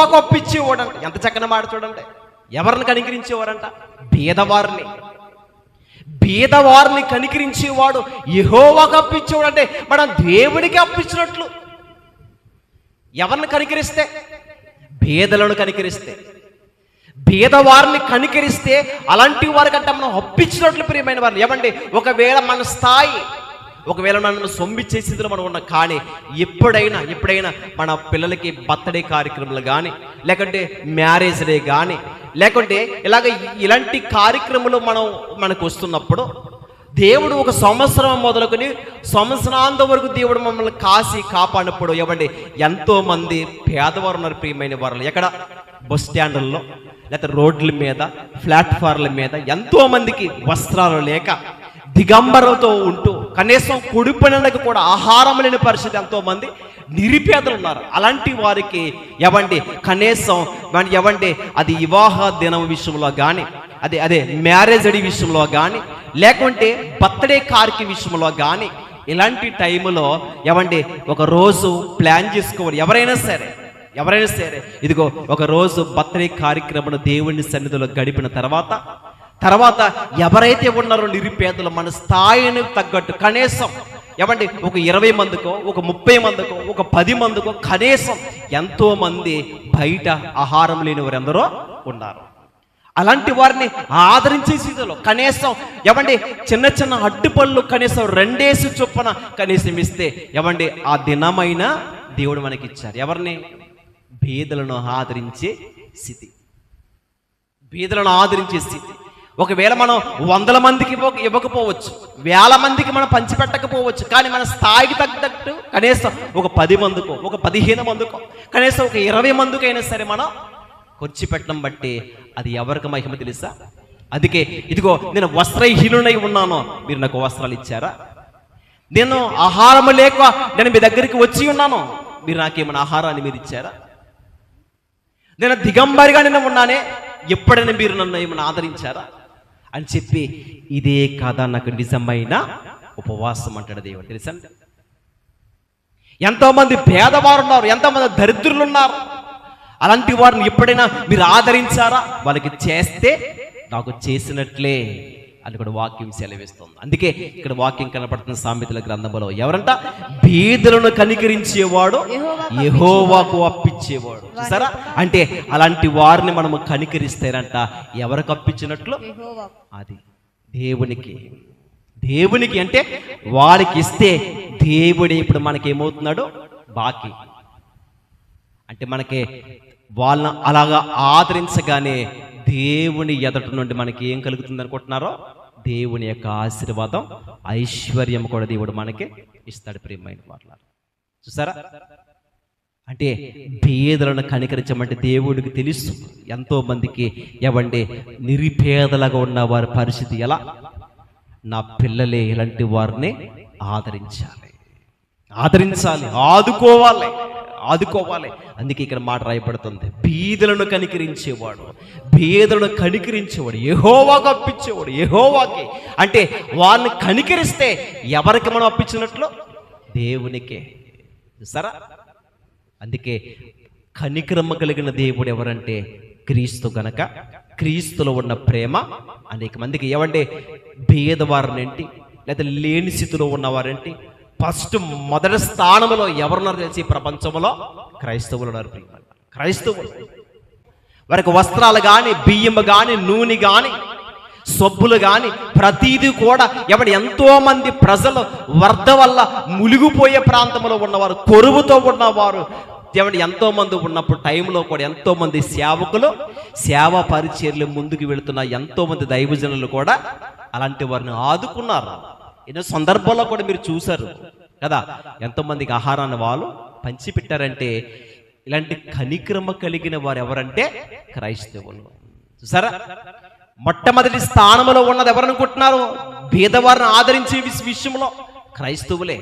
యహోవాకు అప్పించేవాడంట ఎంత చక్కని మాట చూడండి. ఎవరిని కనికరించేవారంట బీదవారిని బీదవారిని కనికరించేవాడు యహోవాకు అప్పించేవాడు అంటే మనం దేవుడికి అప్పించినట్లు ఎవరిని కనికరిస్తే? బీదలను కనికరిస్తే. బీదవారిని కనికరిస్తే అలాంటి వారికంటే మనం అప్పించినట్లు ప్రియమైన వారిని. ఏమండి? ఒకవేళ మన స్థాయి ఒకవేళ నన్ను సొమ్మిచ్చే స్థితిలో మనం ఉన్నాం కానీ ఎప్పుడైనా ఎప్పుడైనా మన పిల్లలకి బర్త్డే కార్యక్రమాలు కానీ లేకుంటే మ్యారేజ్ డే కానీ లేకుంటే ఇలాగ ఇలాంటి కార్యక్రమాలు మనం మనకు వస్తున్నప్పుడు దేవుడు ఒక సంవత్సరం మొదలుకొని సంవత్సరాంత వరకు దేవుడు మమ్మల్ని కాసి కాపాడినప్పుడు ఇవ్వండి ఎంతో మంది పేదవారు ఉన్నారు ప్రియమైన వారు ఎక్కడ? బస్ స్టాండ్లలో లేకపోతే రోడ్ల మీద ప్లాట్ఫార్ల మీద ఎంతో మందికి వస్త్రాలు లేక దిగంబరంతో ఉంటూ కనీసం కుడిపడినకు కూడా ఆహారం లేని పరిస్థితి ఎంతోమంది నిరుపేదలు ఉన్నారు అలాంటి వారికి ఎవండి కనీసం ఎవండి అది వివాహ దినం విషయంలో కానీ అదే అదే మ్యారేజ్ అడి విషయంలో కానీ లేకుంటే బర్త్డే కార్కి విషయంలో కానీ ఇలాంటి టైంలో ఎవండి ఒక రోజు ప్లాన్ చేసుకోవాలి. ఎవరైనా సరే ఎవరైనా సరే ఇదిగో ఒక రోజు బర్త్డే కార్యక్రమం దేవుని సన్నిధిలో గడిపిన తర్వాత తర్వాత ఎవరైతే ఉన్నారో నిరుపేదలు మన స్థాయిని తగ్గట్టు కనీసం ఏమండి ఒక ఇరవై మందికో ఒక ముప్పై మందికో ఒక పది మందికో కనీసం ఎంతో మంది బయట ఆహారం లేని వారెందరో ఉన్నారు. అలాంటి వారిని ఆదరించే స్థితిలో కనీసం ఎవండి చిన్న చిన్న అడ్డుపళ్ళు కనీసం రెండేసి చొప్పున కనీసం ఇస్తే ఎవండి ఆ దినమైన దేవుడు మనకి ఇచ్చారు ఎవరిని? బీదలను ఆదరించే స్థితి. బీదలను ఆదరించే స్థితి. ఒకవేళ మనం వందల మందికి ఇవ్వ- ఇవ్వకపోవచ్చు వేల మందికి మనం పంచిపెట్టకపోవచ్చు కానీ మన స్థాయికి తగ్గట్టు కనీసం ఒక పది మందుకో ఒక పదిహేను మందుకో కనీసం ఒక ఇరవై మందుకైనా సరే మనం ఖర్చు పెట్టడం బట్టి అది ఎవరికి మహిమ తెలుసా? అందుకే ఇదిగో నేను వస్త్రహీనునై ఉన్నాను. మీరు నాకు వస్త్రాలు ఇచ్చారా? నేను ఆహారం లేక నేను మీ దగ్గరికి వచ్చి ఉన్నాను. మీరు నాకేమైనా ఆహారాన్ని మీరు ఇచ్చారా? నేను దిగంబరిగా నేను ఉన్నానే ఎప్పుడైనా మీరు నన్ను ఏమైనా ఆదరించారా? అని చెప్పి ఇదే కాదా నాకు నిజమైన ఉపవాసం అంటాడు దేవుడు. తెలుసా? ఎంతోమంది పేదవారు ఉన్నారు ఎంతోమంది దరిద్రులు ఉన్నారు. అలాంటి వారిని ఎప్పుడైనా మీరు ఆదరించారా? వాళ్ళకి చేస్తే నాకు చేసినట్లే. అని కూడా వాక్యం సెలవిస్తుంది. అందుకే ఇక్కడ వాక్యం కనపడుతున్న సామెతల గ్రంథంలో ఎవరంట? బీదలను కనికరించేవాడు యెహోవాకు అప్పించేవాడు. సరే అంటే అలాంటి వారిని మనము కనికరిస్తేనంట ఎవరికి అప్పించినట్లు? అది దేవునికి. దేవునికి అంటే వారికి ఇస్తే దేవుడు ఇప్పుడు మనకి ఏమవుతున్నాడు బాకీ. అంటే మనకి వాళ్ళని అలాగా ఆదరించగానే దేవుని ఎదట నుండి మనకి ఏం కలుగుతుంది అనుకుంటున్నారో దేవుని యొక్క ఆశీర్వాదం ఐశ్వర్యం కూడా దేవుడు మనకి ఇస్తాడు ప్రియమైన వాళ్ళ చూసారా? అంటే పేదలను కనికరించమంటే దేవుడికి తెలుసు. ఎంతో మందికి ఎవండి నిరుపేదలుగా ఉన్న వారి పరిస్థితి ఎలా? నా పిల్లలే ఇలాంటి వారిని ఆదరించాలి. ఆదరించాలి ఆదుకోవాలి. ఆదుకోవాలి. అందుకే ఇక్కడ మాట రాయబడుతుంది. బీదలను కనికరించేవాడు బీదలను కనికరించేవాడు ఏహోవాకు అప్పించేవాడు ఏహోవాకి అంటే వాళ్ళని కనికరిస్తే ఎవరికి మనం అప్పించినట్లు? దేవునికే. సరా అందుకే కనికరమ్మ కలిగిన దేవుడు ఎవరంటే క్రీస్తు గనక. క్రీస్తులో ఉన్న ప్రేమ అనేక మందికి ఏమంటే భేదవారినేంటి లేదా లేని స్థితిలో ఉన్నవారేంటి ఫస్ట్ మొదటి స్థానంలో ఎవరున్నారు తెలిసి ప్రపంచంలో? క్రైస్తవులు ఉన్నారు క్రైస్తవులు. వారికి వస్త్రాలు కానీ బియ్యం కానీ నూనె కానీ సబ్బులు కానీ ప్రతిదీ కూడా ఎవడు ఎంతో మంది ప్రజలు వరద వల్ల ములిగిపోయే ప్రాంతంలో ఉన్నవారు కొరువుతో ఉన్నవారు ఎవడు ఎంతో మంది ఉన్నప్పుడు టైంలో కూడా ఎంతో మంది సేవకులు సేవా పరిచర్లు ముందుకు వెళుతున్న ఎంతో మంది దైవజనులు కూడా అలాంటి వారిని ఆదుకున్నారు. ఎన్నో సందర్భాల్లో కూడా మీరు చూశారు కదా? ఎంతోమందికి ఆహారాన్ని వాళ్ళు పంచిపెట్టారంటే ఇలాంటి కనిక్రమ కలిగిన వారు ఎవరంటే క్రైస్తవులు. చూసారా మొట్టమొదటి స్థానంలో ఉన్నది ఎవరనుకుంటున్నారు భేదవారిని ఆదరించే విషయంలో క్రైస్తవులే.